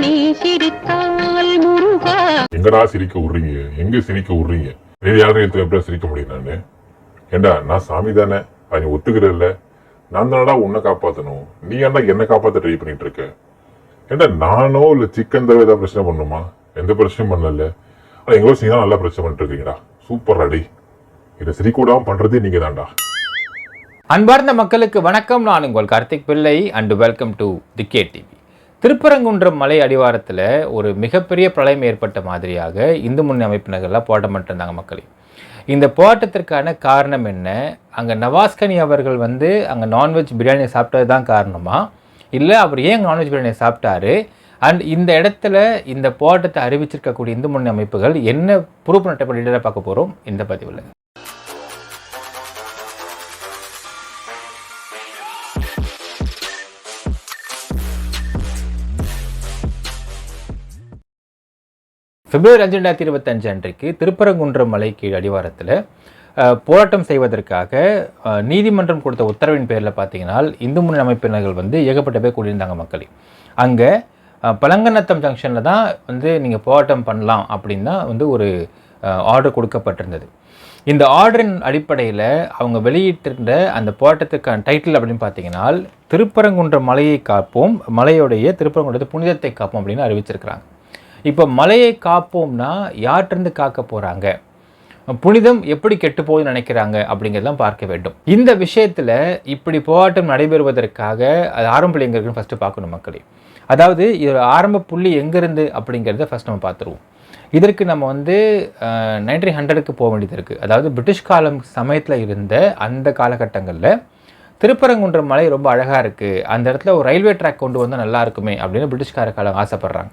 நீ சிரித்தால் முருகா. எங்கடா சிரிக்க விடுறீங்க? எங்க சிரிக்க விடுறீங்க? வேறு யாரும் எடுத்து எப்படி சிரிக்க முடியும் நானு? ஏண்டா நான் சாமி தானே? அது நீ ஒத்துக்கிற இல்ல. நான் தானடா உன்னை காப்பாத்தணும்? நீ ஏன்டா என்ன காப்பாத்த ட்ரை பண்ணிட்டு இருக்க? ஏண்டா நானோ இல்ல சிக்கன் தவிர ஏதாவது பிரச்சனை பண்ணுமா? எந்த பிரச்சனையும் பண்ணல. ஆனா எங்களோட சீனா நல்லா பிரச்சனை பண்ணிட்டு இருக்கீங்கடா. சூப்பர் அடி இதை சிரிக்க விடாம பண்றதே நீங்க தான்டா அன்பார்ந்த மக்களுக்கு வணக்கம். நான் உங்கள் Karthik Pillai and welcome to the K TV Thiruparankundram மலை அடிவாரத்தில் ஒரு மிகப்பெரிய பிரளயம் ஏற்பட்ட மாதிரியாக இந்து முன்னணி அமைப்பினர்கள்லாம் போராட்டம் இருந்தாங்க மக்களே. இந்த போராட்டத்திற்கான காரணம் என்ன? அங்கே நவாஸ்கனி அவர்கள் வந்து அங்கே நான்வெஜ் பிரியாணி சாப்பிட்டது தான் காரணமா? இல்லை அவர் ஏன் நான்வெஜ் பிரியாணி சாப்பிட்டாரு? அண்ட் இந்த இடத்துல இந்த போராட்டத்தை அறிவிச்சிருக்கக்கூடிய இந்து முன்னணி அமைப்புகள் என்ன ப்ரூஃப் நட்டப்பட்டு பார்க்க போகிறோம் இந்த பதிவில். பிப்ரவரி அஞ்சு ரெண்டாயிரத்தி இருபத்தஞ்சு அன்றைக்கு திருப்பரங்குன்றம் மலை கீழ் அடிவாரத்தில் போராட்டம் செய்வதற்காக நீதிமன்றம் கொடுத்த உத்தரவின் பேரில் பார்த்தீங்கன்னா இந்து முன்னணி அமைப்பினர்கள் வந்து ஏகப்பட்ட பேர் கூடியிருந்தாங்க மக்களே. அங்கே பழங்கநத்தம் ஜங்ஷனில் தான் வந்து நீங்கள் போராட்டம் பண்ணலாம் அப்படின்னு தான் வந்து ஒரு ஆர்டர் கொடுக்கப்பட்டிருந்தது. இந்த ஆர்டரின் அடிப்படையில் அவங்க வெளியிட்டிருந்த அந்த போராட்டத்துக்கான டைட்டில் அப்படின்னு பார்த்தீங்கன்னா திருப்பரங்குன்றம் மலையை காப்போம் மலையுடைய திருப்பரங்குன்றத்தை புனிதத்தை காப்போம் அப்படின்னு அறிவிச்சிருக்கிறாங்க. இப்போ மலையை காப்போம்னா யார்கிட்டருந்து காக்க போகிறாங்க புனிதம் எப்படி கெட்டு போகுதுன்னு நினைக்கிறாங்க அப்படிங்கிறதெல்லாம் பார்க்க வேண்டும். இந்த விஷயத்தில் இப்படி போராட்டம் நடைபெறுவதற்காக அது ஆரம்ப எங்கே ஃபஸ்ட்டு பார்க்கணும் மக்களே. அதாவது இதோட ஆரம்ப புள்ளி எங்கேருந்து அப்படிங்கிறத ஃபஸ்ட் நம்ம பார்த்துருவோம். இதற்கு நம்ம வந்து நைன்டீன் ஹண்ட்ரடுக்கு போக வேண்டியது இருக்குது அதாவது பிரிட்டிஷ் காலம் சமயத்தில் இருந்த அந்த காலகட்டங்களில் திருப்பரங்குன்றம் மலை ரொம்ப அழகாக இருக்குது அந்த இடத்துல ஒரு ரயில்வே ட்ராக் கொண்டு வந்தால் நல்லா இருக்குமே அப்படின்னு பிரிட்டிஷ்கார காலம் ஆசைப்பட்றாங்க.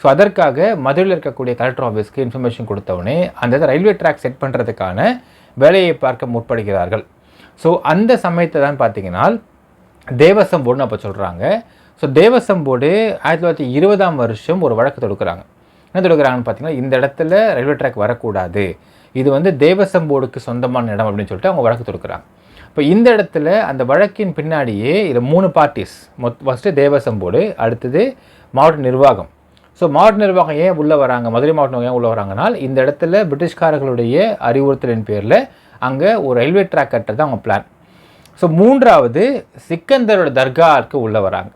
ஸோ அதற்காக மதுரையில் இருக்கக்கூடிய கலெக்டர் ஆஃபீஸ்க்கு இன்ஃபர்மேஷன் கொடுத்தவுடனே அந்த ரயில்வே ட்ராக் செட் பண்ணுறதுக்கான வேலையை பார்க்க முற்படுகிறார்கள். ஸோ அந்த சமயத்தை தான் பார்த்தீங்கன்னா தேவசம் போர்டுன்னு அப்போ சொல்கிறாங்க ஸோ தேவசம் போர்டு ஆயிரத்தி தொள்ளாயிரத்தி இருபதாம் வருஷம் ஒரு வழக்கு தொடுக்கிறாங்க. என்ன தொடுக்கிறாங்கன்னு பார்த்தீங்கன்னா இந்த இடத்துல ரயில்வே ட்ராக் வரக்கூடாது. இது வந்து தேவசம் போர்டுக்கு சொந்தமான இடம் அப்படின்னு சொல்லிட்டு அவங்க வழக்கு தொடுக்கிறாங்க. இப்போ இந்த இடத்துல அந்த வழக்கின் பின்னாடியே இதில் மூணு பார்ட்டிஸ் மொத் ஃபஸ்ட்டு தேவசம் போர்டு அடுத்தது மாவட்ட நிர்வாகம். ஸோ மாவட்ட நிர்வாகம் ஏன் உள்ளே வராங்க? மதுரை மாவட்டம் ஏன் உள்ளே வராங்கன்னா இந்த இடத்துல பிரிட்டிஷ்காரர்களுடைய அறிவுறுத்தலின் பேரில் அங்கே ஒரு ரயில்வே ட்ராக் கட்டுறது அவங்க பிளான் ஸோ மூன்றாவது சிக்கந்தரோட தர்காவுக்கு உள்ளே வராங்க.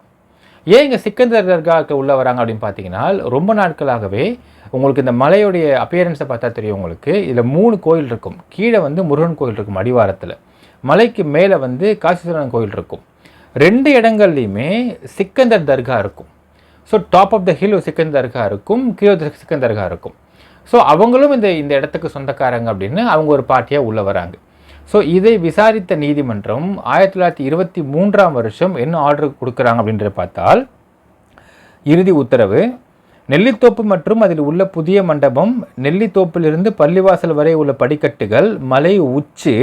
ஏன் இங்கே சிக்கந்தர் தர்காவுக்கு உள்ளே வராங்க அப்படின்னு பார்த்தீங்கன்னா ரொம்ப நாட்களாகவே உங்களுக்கு இந்த மலையுடைய அப்பியரன்ஸை பார்த்தா தெரியும் உங்களுக்கு. இதில் மூணு கோயில் இருக்கும். கீழே வந்து முருகன் கோயில் இருக்கும் அடிவாரத்தில். மலைக்கு மேலே வந்து காசீஸ்வரன் கோயில் இருக்கும். ரெண்டு இடங்கள்லையுமே சிக்கந்தர் தர்கா இருக்கும். So top of the hill chicken Dargah இருக்கும் கீழே சிக்கன் தர்கா இருக்கும். ஸோ அவங்களும் இந்த இந்த இடத்துக்கு சொந்தக்காரங்க அப்படின்னு அவங்க ஒரு பார்ட்டியாக உள்ளே வராங்க. ஸோ இதை விசாரித்த நீதிமன்றம் ஆயிரத்தி தொள்ளாயிரத்தி இருபத்தி மூன்றாம் வருஷம் என்ன ஆர்டர் கொடுக்குறாங்க அப்படின்றத பார்த்தால் இறுதி உத்தரவு நெல்லித்தோப்பு மற்றும் அதில் உள்ள புதிய மண்டபம் நெல்லித்தோப்பிலிருந்து பள்ளிவாசல் வரை உள்ள படிக்கட்டுகள் மலை உச்சி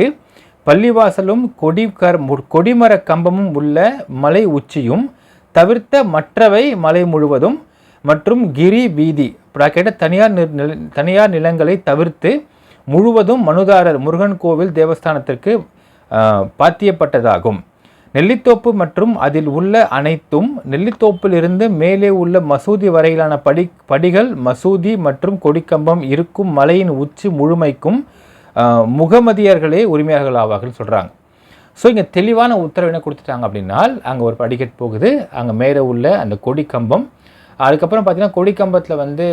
பள்ளிவாசலும் கொடிகர் மு- கொடிமர கம்பமும் உள்ள மலை உச்சியும் தவிர்த்த மற்றவை மலை முழுவதும் மற்றும் கிரி வீதி. பிராக்கெட்ட தனியார் நில- தனியார் நிலங்களை தவிர்த்து முழுவதும் மனுதாரர் முருகன் கோவில் தேவஸ்தானத்திற்கு பாத்தியப்பட்டதாகும். நெல்லித்தோப்பு மற்றும் அதில் உள்ள அனைத்தும் நெல்லித்தோப்பிலிருந்து மேலே உள்ள மசூதி வரையிலான படி படிகள் மசூதி மற்றும் கொடிக்கம்பம் இருக்கும் மலையின் உச்சி முழுமைக்கும் முகமதியர்களே உரிமையாளர்கள் ஆவார்கள் சொல்கிறாங்க ஸோ இங்கே தெளிவான உத்தரவு என்ன கொடுத்துட்டாங்க அப்படின்னா அங்கே ஒரு படிக்கட் போகுது. அங்கே மேலே உள்ள அந்த கொடி கம்பம். அதுக்கப்புறம் பார்த்திங்கன்னா கொடி கம்பத்தில் வந்து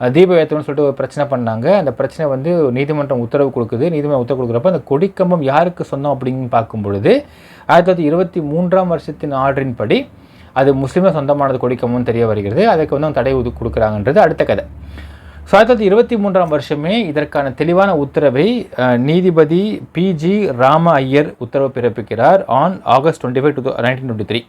தீப ஏற்றணும்னு சொல்லிட்டு ஒரு பிரச்சனை பண்ணாங்க. அந்த பிரச்சனை வந்து நீதிமன்றம் உத்தரவு கொடுக்குது. நீதிமன்றம் உத்தரவு கொடுக்குறப்ப அந்த கொடிக்கம்பம் யாருக்கு சொந்தம் அப்படின்னு பார்க்கும் பொழுது ஆயிரத்தி தொள்ளாயிரத்தி இருபத்தி மூன்றாம் வருஷத்தின் ஆர்டரின் படி அது முஸ்லீமை சொந்தமானது கொடிக்கம்பம் தெரிய வருகிறது. அதுக்கு வந்து அவங்க தடை உது கொடுக்குறாங்கன்றது அடுத்த கதை. ஸோ ஆயிரத்தி தொள்ளாயிரத்தி இருபத்தி மூன்றாம் வருஷமே இதற்கான தெளிவான உத்தரவை நீதிபதி நீதிபதி பிஜி ராம ஐயர் உத்தரவு பிறப்பிக்கிறார் on August twenty five two nineteen twenty three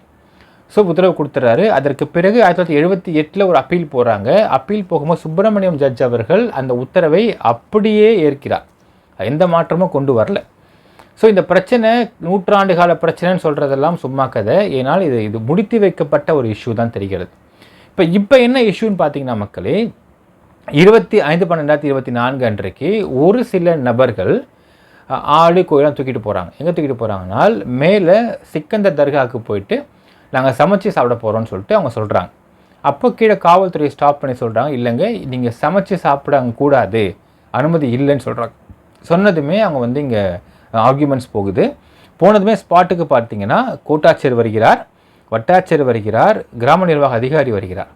so உத்தரவு கொடுத்துறாரு. அதற்கு பிறகு ஆயிரத்தி தொள்ளாயிரத்தி எழுபத்தி எட்டில் ஒரு அப்பீல் போகிறாங்க அப்பீல் போகும்போது சுப்பிரமணியம் ஜட்ஜ் அவர்கள் அந்த உத்தரவை அப்படியே ஏற்கிறார். எந்த மாற்றமும் கொண்டு வரல. ஸோ இந்த பிரச்சனை நூற்றாண்டு கால பிரச்சனைன்னு சொல்கிறதெல்லாம் சும்மா கதை. ஏனால் இது இது முடித்து வைக்கப்பட்ட ஒரு இஷ்யூ தான் தெரிகிறது. இப்போ இப்போ என்ன இஷ்யூன்னு பார்த்தீங்கன்னா மக்களே இருபத்தி ஐந்து பன்னெண்டாயிரத்தி இருபத்தி நான்கு அன்றைக்கு ஒரு சில நபர்கள் ஆடு கோயிலாம் தூக்கிட்டு போகிறாங்க எங்கே தூக்கிட்டு போகிறாங்கன்னா மேலே சிக்கந்த தர்காவுக்கு போயிட்டு நாங்கள் சமைச்சு சாப்பிட போகிறோம்னு சொல்லிட்டு அவங்க சொல்கிறாங்க அப்போ கீழே காவல்துறை ஸ்டாப் பண்ணி சொல்கிறாங்க இல்லைங்க நீங்கள் சமைச்சு சாப்பிட அங்கே கூடாது அனுமதி இல்லைன்னு சொல்கிறாங்க சொன்னதுமே அவங்க வந்து இங்கே ஆர்கியூமெண்ட்ஸ் போகுது. போனதுமே ஸ்பாட்டுக்கு பார்த்தீங்கன்னா கோட்டாட்சியர் வருகிறார் வட்டாட்சியர் வருகிறார் கிராம நிர்வாக அதிகாரி வருகிறார்.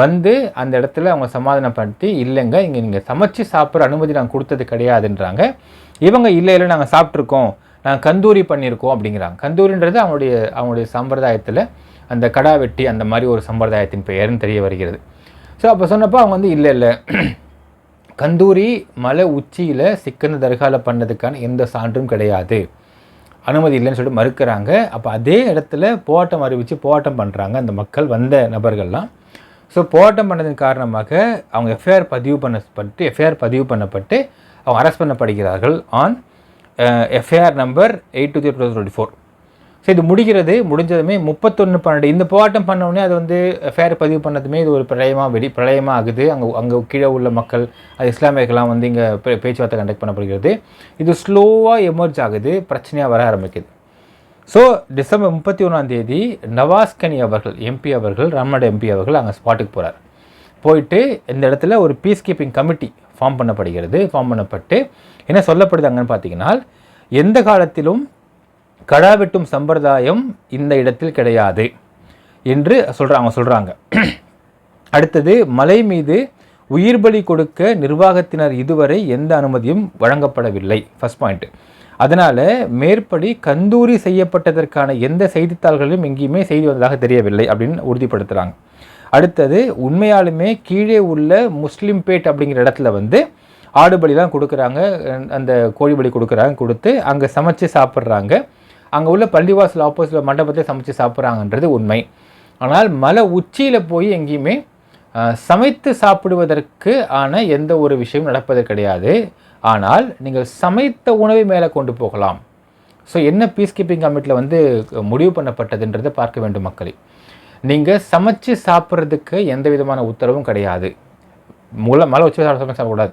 வந்து அந்த இடத்துல அவங்க சமாதானப்படுத்தி இல்லைங்க இங்கே நீங்கள் சமைச்சு சாப்பிட்ற அனுமதி நாங்கள் கொடுத்தது கிடையாதுன்றாங்க. இவங்க இல்லை இல்லை நாங்கள் சாப்பிட்ருக்கோம் நாங்கள் கந்தூரி பண்ணியிருக்கோம் அப்படிங்கிறாங்க. கந்தூரின்றது அவங்களுடைய அவங்களுடைய சம்பிரதாயத்தில் அந்த கடா வெட்டி அந்த மாதிரி ஒரு சம்பிரதாயத்தின் பெயர்னு தெரிய வருகிறது. ஸோ அப்போ சொன்னப்போ அவங்க வந்து இல்லை இல்லை. கந்தூரி மலை உச்சியில் சிக்கன தர்கால பண்ணதுக்கான எந்த சான்றும் கிடையாது. அனுமதி இல்லைன்னு சொல்லிட்டு மறுக்கிறாங்க. அப்போ அதே இடத்துல போராட்டம் அறிவித்து போராட்டம் பண்ணுறாங்க அந்த மக்கள் வந்த நபர்கள்லாம். ஸோ போராட்டம் பண்ணதன் காரணமாக அவங்க எஃப்ஐஆர் பதிவு பண்ணப்பட்டு எஃப்ஐஆர் பதிவு பண்ணப்பட்டு அவங்க arrest பண்ணப்படுகிறார்கள் on FIR number eight two zero twenty four so இது முடிகிறது முடிஞ்சதுமே முப்பத்தொன்று பன்னெண்டு. இந்த போராட்டம் பண்ணவுடனே அது வந்து எஃப்ஐஆர் பதிவு பண்ணதுமே இது ஒரு பிரளயமாக வெடி பிரளயமாக ஆகுது. அங்கே அங்கே கீழே உள்ள மக்கள் அது இஸ்லாமியர்கள்லாம் வந்து இங்கே பே- பேச்சுவார்த்தை கண்டக்ட் பண்ணப்படுகிறது. இது ஸ்லோவாக எமர்ஜ் ஆகுது பிரச்சனையாக வர ஆரம்பிக்குது. ஸோ டிசம்பர் முப்பத்தி ஒன்றாம் தேதி நவாஸ்கனி அவர்கள் எம்பி அவர்கள் ராம்நாடு எம்பி அவர்கள் அங்கே ஸ்பாட்டுக்கு போகிறார் போயிட்டு இந்த இடத்துல ஒரு பீஸ் கீப்பிங் கமிட்டி ஃபார்ம் பண்ணப்படுகிறது. ஃபார்ம் பண்ணப்பட்டு என்ன சொல்லப்படுது அங்கன்னு பார்த்தீங்கன்னா எந்த காலத்திலும் கடா வெட்டும் சம்பிரதாயம் இந்த இடத்தில் கிடையாது என்று சொல்கிறாங்க சொல்கிறாங்க அடுத்தது மலை மீது உயிர் பலி கொடுக்க நிர்வாகத்தினர் இதுவரை எந்த அனுமதியும் வழங்கப்படவில்லை. ஃபஸ்ட் பாயிண்ட் அதனால் மேற்படி கந்தூரி செய்யப்பட்டதற்கான எந்த செய்தித்தாள்களிலும் எங்கேயுமே செய்தி வந்ததாக தெரியவில்லை அப்படின்னு உறுதிப்படுத்துகிறாங்க அடுத்தது உண்மையாலுமே கீழே உள்ள முஸ்லீம் பேட் அப்படிங்கிற இடத்துல வந்து ஆடு தான் கொடுக்குறாங்க அந்த கோழி பலி கொடுக்குறாங்க கொடுத்து அங்கே சமைச்சு சாப்பிட்றாங்க. அங்கே உள்ள பள்ளிவாசல் ஆப்போசிட்டில் மண்டபத்தை சமைச்சு சாப்பிட்றாங்கன்றது உண்மை. ஆனால் மலை உச்சியில் போய் எங்கேயுமே சமைத்து சாப்பிடுவதற்கு ஆன எந்த ஒரு விஷயமும் நடப்பது கிடையாது. ஆனால் நீங்கள் சமைத்த உணவை மேலே கொண்டு போகலாம். ஸோ என்ன பீஸ் கீப்பிங் கமிட்டியில் வந்து முடிவு பண்ணப்பட்டதுன்றதை பார்க்க வேண்டும் மக்களே. நீங்கள் சமைச்சு சாப்பிட்றதுக்கு எந்த விதமான உத்தரவும் கிடையாது. முல மழை வச்சு சாப்பிட சாப்பிடக்கூடாது.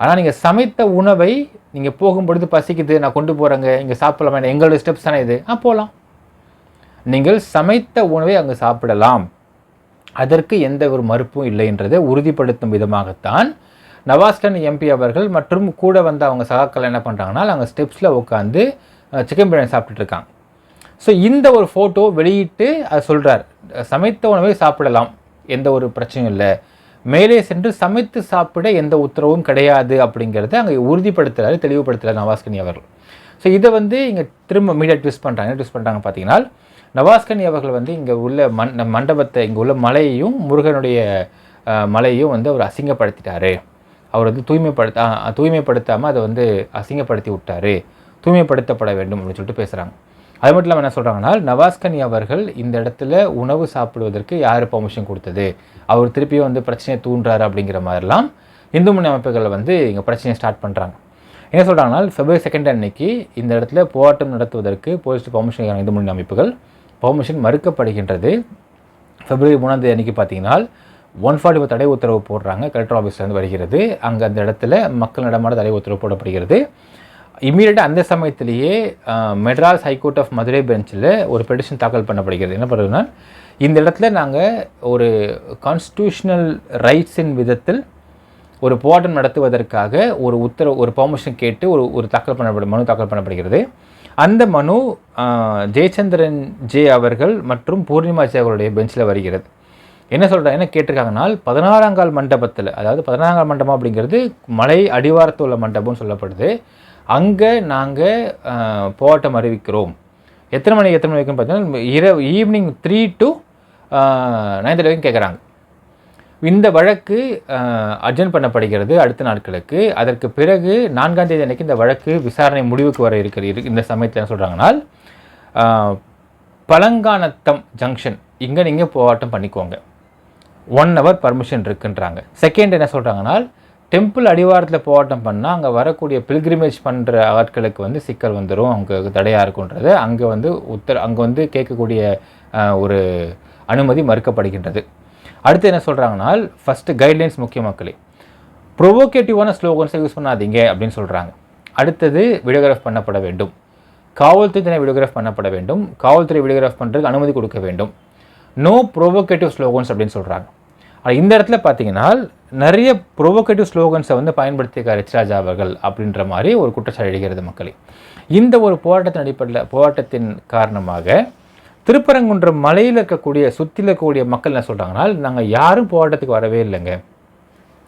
ஆனால் நீங்கள் சமைத்த உணவை நீங்கள் போகும்பொழுது பசிக்குது நான் கொண்டு போகிறேங்க இங்கே சாப்பிடலாமா எங்களோட ஸ்டெப்ஸ் தானே இது? ஆ போகலாம் நீங்கள் சமைத்த உணவை அங்கே சாப்பிடலாம். அதற்கு எந்த ஒரு மறுப்பும் இல்லை என்றதை உறுதிப்படுத்தும் விதமாகத்தான் நவாஸ்கன் எம்பி அவர்கள் மற்றும் கூட வந்த அவங்க சகாக்கள் என்ன பண்ணுறாங்கன்னா அங்கே ஸ்டெப்ஸில் உட்காந்து சிக்கன் பிரியாணி சாப்பிட்டுட்ருக்காங்க ஸோ இந்த ஒரு ஃபோட்டோ வெளியிட்டு அது சொல்கிறார் சமைத்த உணவை சாப்பிடலாம் எந்த ஒரு பிரச்சனையும் இல்லை. மேலே சென்று சமைத்து சாப்பிட எந்த உத்தரவும் கிடையாது அப்படிங்கிறத அங்கே உறுதிப்படுத்துகிறாரு தெளிவுபடுத்துகிறார் நவாஸ்கனி அவர்கள். ஸோ இதை வந்து இங்கே திரும்ப மீடியா ட்விஸ்ட் பண்ணுறாங்க ட்விஸ்ட் பண்ணுறாங்க பார்த்தீங்கன்னா நவாஸ்கனி அவர்கள் வந்து இங்கே உள்ள மண் மண்டபத்தை இங்கே உள்ள மலையையும் முருகனுடைய மலையையும் வந்து அவர் அசிங்கப்படுத்திட்டாரு. அவர் வந்து தூய்மைப்படுத்த தூய்மைப்படுத்தாமல் அதை வந்து அசிங்கப்படுத்தி விட்டாரு. தூய்மைப்படுத்தப்பட வேண்டும் அப்படின்னு சொல்லிட்டு பேசுகிறாங்க அது மட்டும் இல்லாமல் என்ன சொல்கிறாங்கன்னா நவாஸ்கனி அவர்கள் இந்த இடத்துல உணவு சாப்பிடுவதற்கு யார் பர்மிஷன் கொடுத்தது? அவர் திருப்பியும் வந்து பிரச்சனையை தூண்டுறாரு அப்படிங்கிற மாதிரிலாம் இந்து முன்னணி அமைப்புகள் வந்து இங்கே பிரச்சனையை ஸ்டார்ட் பண்ணுறாங்க என்ன சொல்கிறாங்கன்னா ஃபெப்ரவரி செகண்ட் அன்னைக்கு இந்த இடத்துல போராட்டம் நடத்துவதற்கு போலீஸ் பர்மிஷன் இந்து முன்னணி அமைப்புகள். பர்மிஷன் மறுக்கப்படுகின்றது. ஃபெப்ரவரி மூணாம் தேதி அன்னைக்கு பார்த்தீங்கன்னா ஒன் ஃபார்ட்டி தடை உத்தரவு போடுறாங்க கலெக்டர் ஆஃபீஸ்லேருந்து வருகிறது. அங்கே அந்த இடத்துல மக்கள் நடமாட தடை உத்தரவு போடப்படுகிறது. இம்மீடியட்டாக அந்த சமயத்திலேயே Madras high court of Madurai பெஞ்சில் ஒரு பெடிஷன் தாக்கல் பண்ணப்படுகிறது. என்ன பண்ணுறதுன்னா இந்த இடத்துல நாங்கள் ஒரு கான்ஸ்டியூஷனல் ரைட்ஸின் விதத்தில் ஒரு போராட்டம் நடத்துவதற்காக ஒரு உத்தரவு ஒரு பெர்மிஷன் கேட்டு ஒரு ஒரு தாக்கல் பண்ணப்படும் மனு தாக்கல் பண்ணப்படுகிறது. அந்த மனு ஜெயச்சந்திரன் ஜே அவர்கள் மற்றும் பூர்ணிமா ஜே அவர்களுடைய பெஞ்சில் வருகிறது. என்ன சொல்கிறாங்க என்ன கேட்டிருக்காங்கன்னா பதினாறாங்கால் மண்டபத்தில் அதாவது பதினாறாங்கால் மண்டபம் அப்படிங்கிறது மலை அடிவாரத்தில் உள்ள மண்டபம்னு சொல்லப்படுது. அங்கே நாங்கள் போராட்டம் அறிவிக்கிறோம். எத்தனை மணிக்கு எத்தனை மணி வரைக்கும் பார்த்தீங்கன்னா இரவு ஈவினிங் த்ரீ டு நைன் வரைக்கும் கேட்குறாங்க. இந்த வழக்கு அர்ஜென்ட் பண்ணப்படுகிறது அடுத்த நாட்களுக்கு. அதற்கு பிறகு நான்காம் தேதி அன்னைக்கு இந்த வழக்கு விசாரணை முடிவுக்கு வர இருக்கிற இந்த சமயத்தில் என்ன சொல்கிறாங்கன்னா பழங்கானத்தம் ஜங்ஷன் இங்கே நீங்கள் போராட்டம் பண்ணிக்கோங்க. ஒன் ஹவர் பர்மிஷன் இருக்குன்றாங்க. செகண்ட் என்ன சொல்கிறாங்கன்னா டெம்பிள் அடிவாரத்தில் போராட்டம் பண்ணால் அங்கே வரக்கூடிய பில்கிரிமேஜ் பண்ணுற ஆட்களுக்கு வந்து சிக்கல் வந்துடும் அவங்களுக்கு தடையாக இருக்குன்றது அங்கே வந்து உத்தர அங்கே வந்து கேட்கக்கூடிய ஒரு அனுமதி மறுக்கப்படுகின்றது. அடுத்து என்ன சொல்கிறாங்கன்னா ஃபஸ்ட்டு கைட்லைன்ஸ் முக்கிய மக்களே. ப்ரொவோகேட்டிவான ஸ்லோகன்ஸை யூஸ் பண்ணாதீங்க அப்படின்னு சொல்கிறாங்க அடுத்தது வீடியோகிராஃப் பண்ணப்பட வேண்டும். காவல்துறை வீடியோகிராஃப் பண்ணப்பட வேண்டும். காவல்துறை வீடியோகிராஃப் பண்ணுறதுக்கு அனுமதி கொடுக்க வேண்டும். நோ ப்ரோவோகேட்டிவ் ஸ்லோகன்ஸ் அப்படின்னு சொல்கிறாங்க ஆனால் இந்த இடத்துல பார்த்தீங்கன்னா நிறைய ப்ரோவோகேட்டிவ் ஸ்லோகன்ஸை வந்து பயன்படுத்தியிருக்கார் எச் அவர்கள் அப்படின்ற மாதிரி ஒரு குற்றச்சாட்டு எழுகிறது மக்களே. இந்த ஒரு போராட்டத்தின் அடிப்படையில் போராட்டத்தின் காரணமாக திருப்பரங்குன்றம் மலையில் இருக்கக்கூடிய சுற்றியில் இருக்கக்கூடிய மக்கள் என்ன சொல்கிறாங்கன்னா நாங்கள் யாரும் போராட்டத்துக்கு வரவே இல்லைங்க.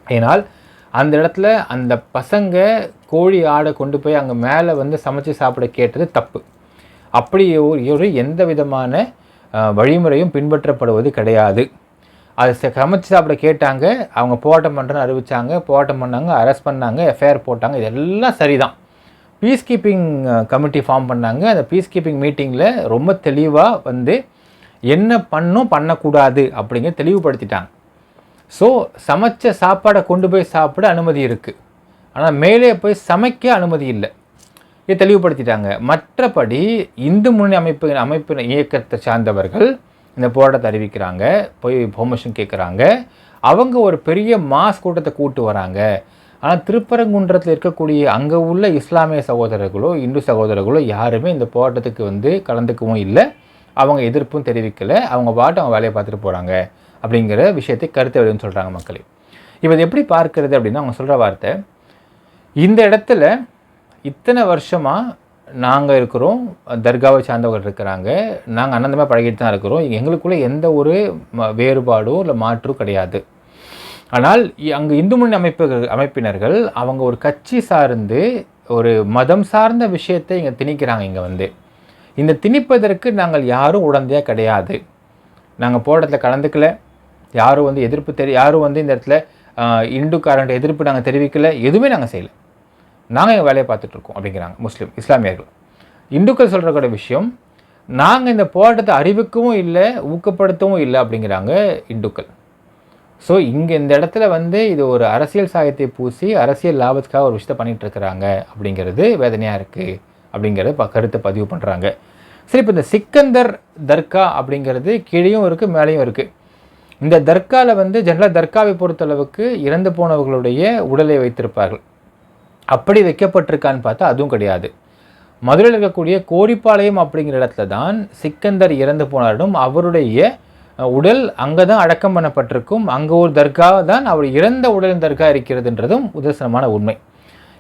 ஏனால் அந்த இடத்துல அந்த பசங்க கோழி ஆடை கொண்டு போய் அங்கே மேலே வந்து சமைச்சு சாப்பிட கேட்டது தப்பு. அப்படி ஒரு எந்த விதமான வழிமுறையும் பின்பற்றப்படுவது கிடையாது. அது ச- சமைச்சு சாப்பிட கேட்டாங்க அவங்க போராட்டம் பண்ணுறேன்னு அறிவிச்சாங்க போராட்டம் பண்ணாங்க அரெஸ்ட் பண்ணாங்க எஃப்ஐஆர் போட்டாங்க இதெல்லாம் சரிதான். பீஸ் கீப்பிங் கமிட்டி ஃபார்ம் பண்ணாங்க. அந்த பீஸ் கீப்பிங் மீட்டிங்கில் ரொம்ப தெளிவாக வந்து என்ன பண்ணும் பண்ணக்கூடாது அப்படிங்கிற தெளிவுபடுத்திட்டாங்க. ஸோ சமைச்ச சாப்பாடை கொண்டு போய் சாப்பிட அனுமதி இருக்குது ஆனால் மேலே போய் சமைக்க அனுமதி இல்லை. இதை தெளிவுபடுத்திட்டாங்க. மற்றபடி இந்து முன்னணி அமைப்பு அமைப்பு இயக்கத்தை சார்ந்தவர்கள் இந்த போராட்டத்தை அறிவிக்கிறாங்க போய் பெர்மிஷன் கேட்குறாங்க அவங்க ஒரு பெரிய மாஸ் கூட்டத்தை கூட்டு வராங்க. ஆனால் திருப்பரங்குன்றத்தில் இருக்கக்கூடிய அங்கே உள்ள இஸ்லாமிய சகோதரர்களோ இந்து சகோதரர்களோ யாருமே இந்த போராட்டத்துக்கு வந்து கலந்துக்கவும் இல்லை. அவங்க எதிர்ப்பும் தெரிவிக்கலை. அவங்க பாட்டு அவங்க வேலையை பார்த்துட்டு போகிறாங்க அப்படிங்கிற விஷயத்தை கருத்து வெளின்னு சொல்கிறாங்க மக்களே. இப்போ எப்படி பார்க்கிறது அப்படின்னா அவங்க சொல்கிற வார்த்தை இந்த இடத்துல இத்தனை வருஷமாக நாங்கள் இருக்கிறோம் தர்காவை சார்ந்தவர்கள் இருக்கிறாங்க. நாங்கள் அனந்தமாக பழகிட்டு தான் இருக்கிறோம். எங்களுக்குள்ளே எந்த ஒரு ம- வேறுபாடோ இல்லை மாற்றும் கிடையாது. ஆனால் அங்கே இந்து முன்னணி அமைப்பு அமைப்பினர்கள் அவங்க ஒரு கட்சி சார்ந்து ஒரு மதம் சார்ந்த விஷயத்தை இங்கே திணிக்கிறாங்க இங்கே வந்து. இந்த திணிப்பதற்கு நாங்கள் யாரும் உடந்தையாக கிடையாது. நாங்கள் போராட்டத்தில் கலந்துக்கல. யாரும் வந்து எதிர்ப்பு தெரி யாரும் வந்து இந்த இடத்துல ஆஹ், எதிர்ப்பு நாங்கள் தெரிவிக்கலை. எதுவுமே நாங்கள் செய்யலை. நாங்கள் எங்கள் வேலையை பார்த்துட்ருக்கோம் அப்படிங்கிறாங்க முஸ்லீம் இஸ்லாமியர்கள். இந்துக்கள் சொல்கிறக்கூட விஷயம் நாங்கள் இந்த போராட்டத்தை அறிவிக்கவும் இல்லை ஊக்கப்படுத்தவும் இல்லை அப்படிங்கிறாங்க இந்துக்கள். ஸோ இங்கே இந்த இடத்துல வந்து இது ஒரு அரசியல் சாயத்தை பூசி அரசியல் லாபத்துக்காக ஒரு விஷயத்தை பண்ணிட்டு இருக்கிறாங்க அப்படிங்கிறது வேதனையாக இருக்குது அப்படிங்கிறத ப கருத்தை பதிவு பண்ணுறாங்க சரி இப்போ இந்த சிக்கந்தர் தர்கா அப்படிங்கிறது கீழேயும் இருக்குது மேலேயும் இருக்குது இந்த தர்காவில் வந்து ஜென்ரலாக தர்காவை பொறுத்தளவுக்கு இறந்து போனவர்களுடைய உடலை வைத்திருப்பார்கள். அப்படி வைக்கப்பட்டிருக்கான்னு பார்த்தா அதுவும் கிடையாது. மதுரையில் இருக்கக்கூடிய கோரிப்பாளையம் அப்படிங்கிற இடத்துல தான் சிக்கந்தர் இறந்து போனாலும் அவருடைய உடல் அங்கே தான் அடக்கம் பண்ணப்பட்டிருக்கும். அங்கே ஒரு தர்கா தான் அவர் இறந்த உடலின் தர்கா இருக்கிறதுன்றதும் உதர்சனமான உண்மை.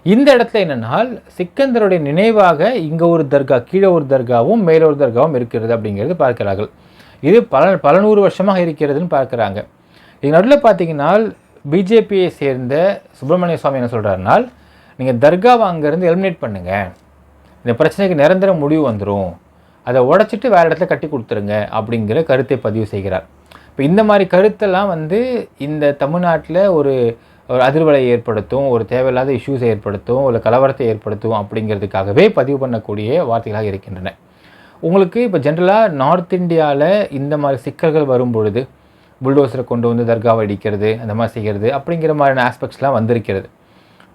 இந்த இடத்துல என்னென்னால் சிக்கந்தருடைய நினைவாக இங்கே ஒரு தர்கா கீழே ஒரு தர்காவும் மேலே ஒரு தர்காவும் இருக்கிறது அப்படிங்கிறது பார்க்கிறார்கள். இது பல பல நூறு வருஷமாக இருக்கிறதுன்னு பார்க்குறாங்க. இது நடுவில் பார்த்தீங்கன்னா பிஜேபியை சேர்ந்த சுப்பிரமணிய சுவாமி என்ன சொல்கிறாருனால் நீங்கள் தர்காவை அங்கேருந்து எலிமினேட் பண்ணுங்கள் இந்த பிரச்சனைக்கு நிரந்தர முடிவு வந்துடும் அதை உடச்சிட்டு வேறு இடத்துல கட்டி கொடுத்துருங்க அப்படிங்கிற கருத்தை பதிவு செய்கிறார். இப்போ இந்த மாதிரி கருத்தெல்லாம் வந்து இந்த தமிழ்நாட்டில் ஒரு ஒரு அதிர்வலையை ஏற்படுத்தும் ஒரு தேவையில்லாத இஷ்யூஸை ஏற்படுத்தும் ஒரு கலவரத்தை ஏற்படுத்தும் அப்படிங்கிறதுக்காகவே பதிவு பண்ணக்கூடிய வார்த்தைகளாக இருக்கின்றன. உங்களுக்கு இப்போ ஜென்ரலாக நார்த் இந்தியாவில் இந்த மாதிரி சிக்கல்கள் வரும் பொழுது புல்டோசரை கொண்டு வந்து தர்காவை அடிக்கிறது அந்த மாதிரி செய்கிறது அப்படிங்கிற மாதிரியான ஆஸ்பெக்ட்ஸ்லாம் வந்திருக்கிறது.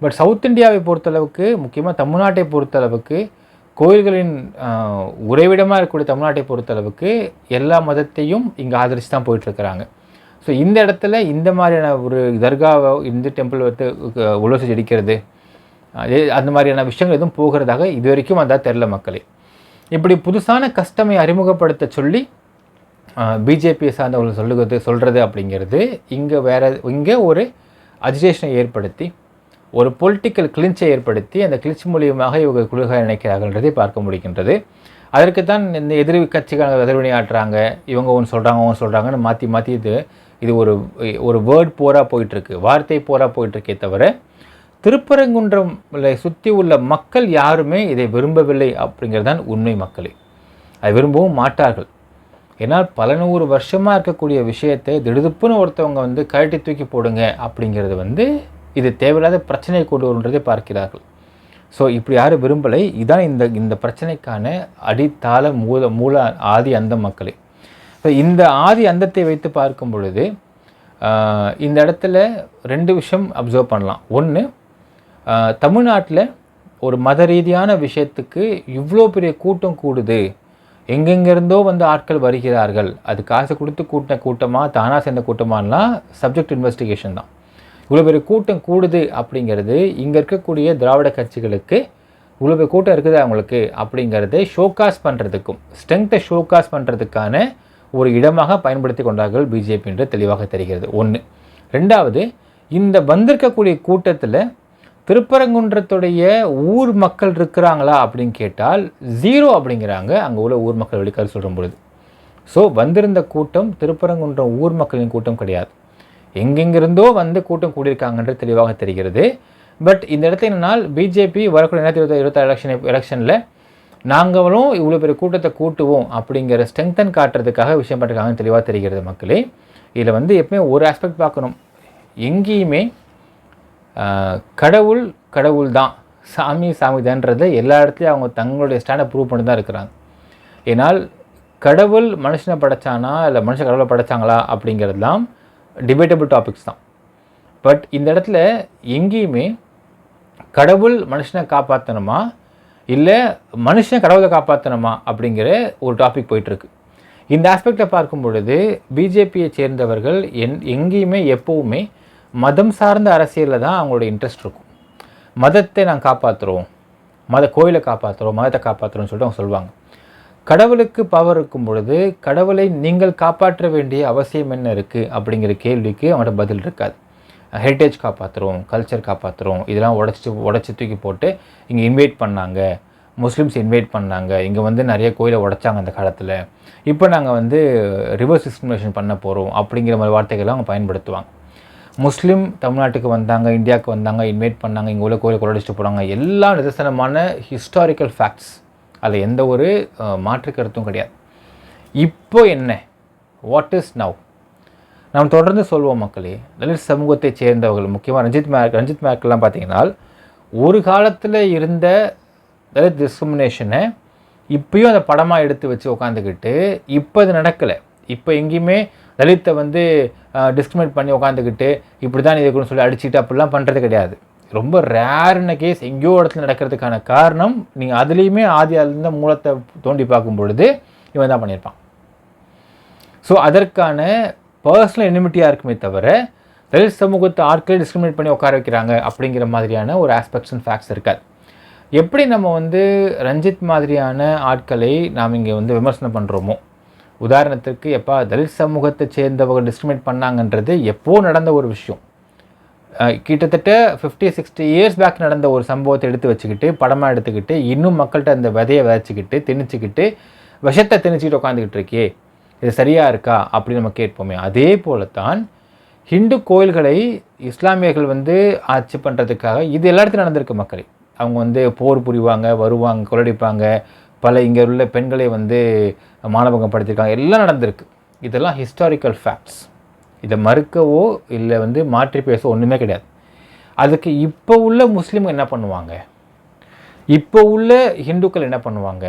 பட் சவுத் இந்தியாவை பொறுத்தளவுக்கு முக்கியமாக தமிழ்நாட்டை பொறுத்தளவுக்கு கோயில்களின் உறைவிடமாக இருக்கக்கூடிய தமிழ்நாட்டை பொறுத்தளவுக்கு எல்லா மதத்தையும் இங்கே ஆதரித்து தான் போயிட்டுருக்கிறாங்க. ஸோ இந்த இடத்துல இந்த மாதிரியான ஒரு தர்காவை இந்து டெம்பிள் வந்து உலசி அடிக்கிறது அதே அந்த மாதிரியான விஷயங்கள் எதுவும் போகிறதாக இது வரைக்கும் அதான் தெரில மக்களே. இப்படி புதுசான கஸ்டமை அறிமுகப்படுத்த சொல்லி பிஜேபியை சார்ந்தவர்கள் சொல்லுகிறது சொல்கிறது அப்படிங்கிறது இங்கே வேற இங்கே ஒரு அஜிடேஷனை ஏற்படுத்தி ஒரு பொலிட்டிக்கல் கிளின்ச்சை ஏற்படுத்தி அந்த கிளின்ச் மூலியமாக இவங்க குழுக நினைக்கிறார்கள்ன்றதை பார்க்க முடிகின்றது. அதற்குத்தான் இந்த எதிர் கட்சிகள் எதிர்வினை ஆட்டுறாங்க இவங்க ஒன்று சொல்கிறாங்க ஒன்று சொல்கிறாங்கன்னு மாற்றி மாற்றி இது இது ஒரு ஒரு வேர்ட் போராக போயிட்டுருக்கு வார்த்தை போராக போயிட்டுருக்கே தவிர திருப்பரங்குன்றம் சுற்றி உள்ள மக்கள் யாருமே இதை விரும்பவில்லை அப்படிங்கிறது தான் உண்மை மக்களே. அதை விரும்பவும் மாட்டார்கள். ஏன்னால் பல நூறு வருஷமாக இருக்கக்கூடிய விஷயத்தை திடுதுப்புன்னு ஒருத்தவங்க வந்து கழட்டி தூக்கி போடுங்க அப்படிங்கிறது வந்து இது தேவையில்லாத பிரச்சனையை கொண்டு வருன்றதை பார்க்கிறார்கள். ஸோ இப்படி யாரும் விரும்பலை. இதான் இந்த இந்த பிரச்சனைக்கான அடித்தாள மூல மூல ஆதி அந்த மக்களே. ஸோ இந்த ஆதி அந்தத்தை வைத்து பார்க்கும் பொழுது இந்த இடத்துல ரெண்டு விஷயம் அப்சர்வ் பண்ணலாம். ஒன்று தமிழ்நாட்டில் ஒரு மத ரீதியான விஷயத்துக்கு இவ்வளோ பெரிய கூட்டம் கூடுது. எங்கெங்கிருந்தோ வந்து ஆட்கள் வருகிறார்கள். அது காசு கொடுத்து கூட்டின கூட்டமாக தானாக சேர்ந்த கூட்டமானலாம் சப்ஜெக்ட் இன்வெஸ்டிகேஷன் தான். இவ்வளோ பெரிய கூட்டம் கூடுது அப்படிங்கிறது இங்கே இருக்கக்கூடிய திராவிட கட்சிகளுக்கு இவ்வளோ பெரிய கூட்டம் இருக்குது அவங்களுக்கு அப்படிங்கிறது ஷோகாஸ் பண்ணுறதுக்கும் ஸ்ட்ரென்த்தை ஷோகாஸ் பண்ணுறதுக்கான ஒரு இடமாக பயன்படுத்தி கொண்டார்கள் பிஜேபி என்று தெளிவாக தெரிகிறது. ஒன்று ரெண்டாவது இந்த வந்திருக்கக்கூடிய கூட்டத்தில் திருப்பரங்குன்றத்துடைய ஊர் மக்கள் இருக்கிறாங்களா அப்படின்னு கேட்டால் ஜீரோ அப்படிங்கிறாங்க. அங்கே உள்ள ஊர் மக்கள் வெளிக்கார சொல்லும் பொழுது ஸோ வந்திருந்த கூட்டம் திருப்பரங்குன்றம் ஊர் மக்களின் கூட்டம் கிடையாது. எங்கெங்கிருந்தோ வந்து கூட்டம் கூடியிருக்காங்கன்றது தெளிவாக தெரிகிறது. பட் இந்த இடத்துல என்னென்னா பிஜேபி வரக்கூடிய ரெண்டாயிரத்தி இருபத்தி இருபத்தாறு எலெக்ஷன் எலெக்ஷனில் நாங்களும் இவ்வளோ பெரிய கூட்டத்தை கூட்டுவோம் அப்படிங்கிற ஸ்ட்ரெங்தன் காட்டுறதுக்காக விஷயம் பண்ணுறாங்கன்னு தெளிவாக தெரிகிறது மக்களே. இதில் வந்து எப்பவுமே ஒரு ஆஸ்பெக்ட் பார்க்கணும். எங்கேயுமே கடவுள் கடவுள் தான் சாமி சாமி தான்றதை எல்லா இடத்துலையும் அவங்க தங்களுடைய ஸ்டாண்டை ப்ரூவ் பண்ணி தான் இருக்கிறாங்க. ஏன்னால் கடவுள் மனுஷனை படைச்சானா இல்லை மனுஷன் கடவுளை படைச்சாங்களா அப்படிங்கிறதுலாம் டிபேட்டபிள் டாபிக்ஸ் தான். பட் இந்த இடத்துல எங்கேயுமே கடவுள் மனுஷனை காப்பாற்றணுமா இல்லை மனுஷன் கடவுளை காப்பாற்றணுமா அப்படிங்கிற ஒரு டாபிக் போயிட்டுருக்கு. இந்த ஆஸ்பெக்டை பார்க்கும் பொழுது பிஜேபியை சேர்ந்தவர்கள் என் எங்கேயுமே எப்போவுமே மதம் சார்ந்த அரசியலில் தான் அவங்களோட இன்ட்ரெஸ்ட் இருக்கும். மதத்தை நான் காப்பாற்றுறோம் மத கோயிலை காப்பாற்றுறோம் மதத்தை காப்பாற்றுறோம்னு சொல்லிட்டு அவங்க சொல்லுவாங்க. கடவுளுக்கு பவர் இருக்கும் பொழுது கடவுளை நீங்கள் காப்பாற்ற வேண்டிய அவசியம் என்ன இருக்குது அப்படிங்கிற கேள்விக்கு அவனோட பதில் இருக்காது. ஹெரிட்டேஜ் காப்பாற்றுறோம் கல்ச்சர் காப்பாற்றுறோம் இதெல்லாம் உடச்சி உடச்சி தூக்கி போட்டு இங்கே இன்வைட் பண்ணாங்க. முஸ்லீம்ஸ் இன்வைட் பண்ணாங்க. இங்கே வந்து நிறைய கோயிலை உடைச்சாங்க அந்த காலத்தில். இப்போ நாங்கள் வந்து ரிவர்ஸ் டிஸ்கிரிமினேஷன் பண்ண போகிறோம் அப்படிங்கிற மாதிரி வார்த்தைகளை அவங்க பயன்படுத்துவாங்க. முஸ்லீம் தமிழ்நாட்டுக்கு வந்தாங்க இந்தியாவுக்கு வந்தாங்க இன்வைட் பண்ணாங்க இங்கே உள்ள கோயிலை கொள்ளடிச்சிட்டு போகிறாங்க எல்லா நிதர்சனமான ஹிஸ்டாரிக்கல் ஃபேக்ட்ஸ் அதில் எந்த ஒரு மாற்று கருத்தும் கிடையாது. இப்போ என்ன? வாட் இஸ் நவ் நாம் தொடர்ந்து சொல்வோம் மக்களே தலித் சமூகத்தைச் சேர்ந்தவர்கள் முக்கியமாக ரஞ்சித் மேக் ரஞ்சித் மேக்கெல்லாம் பார்த்தீங்கன்னா ஒரு காலத்தில் இருந்த தலித் டிஸ்கிரிமினேஷனை இப்போயும் அந்த படமாக எடுத்து வச்சு உட்காந்துக்கிட்டு இப்போ அது நடக்கலை. இப்போ எங்கேயுமே தலித்தை வந்து டிஸ்கிரிமினேட் பண்ணி உட்காந்துக்கிட்டு இப்படி தான் இருக்குன்னு சொல்லி அடிச்சுட்டு அப்படிலாம் பண்ணுறது கிடையாது. ரொம்ப ரேர்ன கேஸ் எங்கேயோ இடத்துல நடக்கிறதுக்கான காரணம் நீங்கள் அதுலேயுமே ஆதி இருந்த மூலத்தை தோண்டி பார்க்கும் பொழுது இவன் தான் பண்ணியிருப்பான். ஸோ அதற்கான பர்சனல் எனிமிட்டியாக இருக்குமே தவிர தலித் சமூகத்தை ஆட்களை டிஸ்கிரிமினேட் பண்ணி உட்கார வைக்கிறாங்க அப்படிங்கிற மாதிரியான ஒரு ஆஸ்பெக்ட்ஸ் அண்ட் ஃபேக்ட்ஸ் இருக்காது. எப்படி நம்ம வந்து ரஞ்சித் மாதிரியான ஆட்களை நாம் இங்கே வந்து விமர்சனம் பண்ணுறோமோ உதாரணத்துக்கு எப்போ தலித் சமூகத்தை சேர்ந்தவங்க டிஸ்கிரிமினேட் பண்ணாங்கன்றது எப்போது நடந்த ஒரு விஷயம்? கிட்டத்தட்ட ஃபிஃப்டி சிக்ஸ்டி இயர்ஸ் பேக் நடந்த ஒரு சம்பவத்தை எடுத்து வச்சுக்கிட்டு படமாக எடுத்துக்கிட்டு இன்னும் மக்கள்கிட்ட அந்த விதையை விதைச்சிக்கிட்டு திணிச்சுக்கிட்டு விஷத்தை திணிச்சிக்கிட்டு உட்காந்துக்கிட்டு இருக்கே இது சரியாக இருக்கா அப்படின்னு நம்ம கேட்போமே. அதே போல தான் ஹிந்து கோயில்களை இஸ்லாமியர்கள் வந்து ஆட்சி பண்ணுறதுக்காக இது எல்லா இடத்துலையும் நடந்திருக்கு மக்களை. அவங்க வந்து போர் புரிவாங்க வருவாங்க கொள்ளடிப்பாங்க. பல இங்கே உள்ள பெண்களை வந்து மானபங்கம் படுத்திருக்காங்க. எல்லாம் நடந்திருக்கு. இதெல்லாம் ஹிஸ்டாரிக்கல் ஃபேக்ட்ஸ் இதை மறுக்கவோ இல்லை வந்து மாற்றி பேச ஒன்றுமே கிடையாது. அதுக்கு இப்போ உள்ள முஸ்லீம் என்ன பண்ணுவாங்க? இப்போ உள்ள ஹிந்துக்கள் என்ன பண்ணுவாங்க?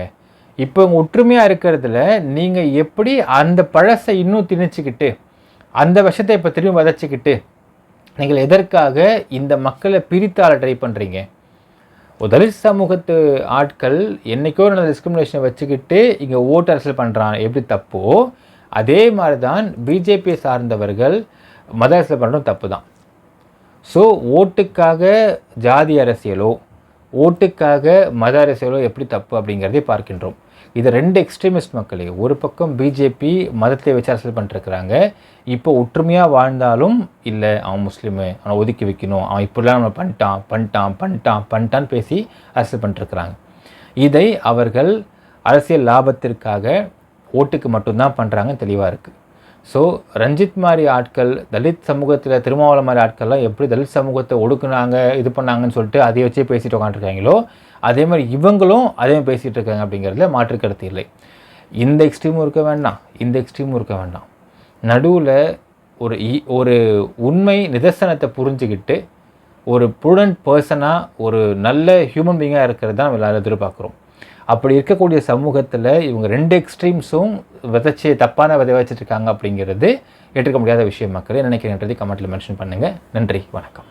இப்போ ஒற்றுமையாக இருக்கிறதுல நீங்கள் எப்படி அந்த பழசை இன்னும் திணிச்சுக்கிட்டு அந்த விஷத்தை இப்போ திரும்பி வதச்சிக்கிட்டு நீங்கள் எதற்காக இந்த மக்களை பிரித்தாள ட்ரை பண்ணுறீங்க தலித் சமூகத்து ஆட்கள் என்னைக்கோ நல்ல டிஸ்கிரிமினேஷனை வச்சுக்கிட்டு இங்கே ஓட்டு அரசியல் பண்ணுறான் எப்படி தப்போ அதே மாதிரி தான் பிஜேபியை சார்ந்தவர்கள் மத அரசியல் பண்ணுறதும் தப்பு தான் ஸோ ஓட்டுக்காக ஜாதி அரசியலோ ஓட்டுக்காக மத அரசியலோ எப்படி தப்பு அப்படிங்கிறதை பார்க்கின்றோம். இது ரெண்டு எக்ஸ்ட்ரீமிஸ்ட் மக்களே ஒரு பக்கம் பிஜேபி மதத்தை வச்சு அரசியல் பண்ணிட்டுருக்கிறாங்க. இப்போ ஒற்றுமையாக வாழ்ந்தாலும் இல்லை அவன் முஸ்லீமு அவனை ஒதுக்கி வைக்கணும் அவன் இப்படிலாம் நம்ம பண்ணிட்டான் பண்ணிட்டான் பண்ணிட்டான் பண்ணிட்டான்னு பேசி அரசியல் பண்ணிட்டுருக்கிறாங்க. இதை அவர்கள் அரசியல் லாபத்திற்காக ஓட்டுக்கு மட்டும்தான் பண்ணுறாங்க தெளிவாக இருக்குது ஸோ ரஞ்சித் மாதிரி ஆட்கள் தலித் சமூகத்தில் திருமாவளம் மாதிரி ஆட்கள்லாம் எப்படி தலித் சமூகத்தை ஒடுக்குனாங்க இது பண்ணாங்கன்னு சொல்லிட்டு அதை வச்சே பேசிட்டு உட்காந்துருக்காங்களோ அதே மாதிரி இவங்களும் அதே மாதிரி பேசிகிட்டு இருக்காங்க அப்படிங்கிறதுல மாற்று கருத்து இல்லை. இந்த எக்ஸ்ட்ரீமும் இருக்க வேண்டாம் இந்த எக்ஸ்ட்ரீமும் இருக்க வேண்டாம். நடுவில் ஒரு இ- ஒரு உண்மை நிதர்சனத்தை புரிஞ்சுக்கிட்டு ஒரு ப்ரூடண்ட் பர்சனாக ஒரு நல்ல ஹியூமன் பீயிங்காக இருக்கிறது தான் நம்ம எல்லாரும் எதிர்பார்க்குறோம். அப்படி இருக்கக்கூடிய சமூகத்தில் இவங்க ரெண்டு எக்ஸ்ட்ரீம்ஸும் விதைச்சி தப்பான விதை வச்சுட்டு இருக்காங்க அப்படிங்கிறது ஏற்றுக்க முடியாத விஷயம் மக்களே. நினைக்கிறேன்றதை கமெண்ட்டில் மென்ஷன் பண்ணுங்கள் நன்றி. வணக்கம்.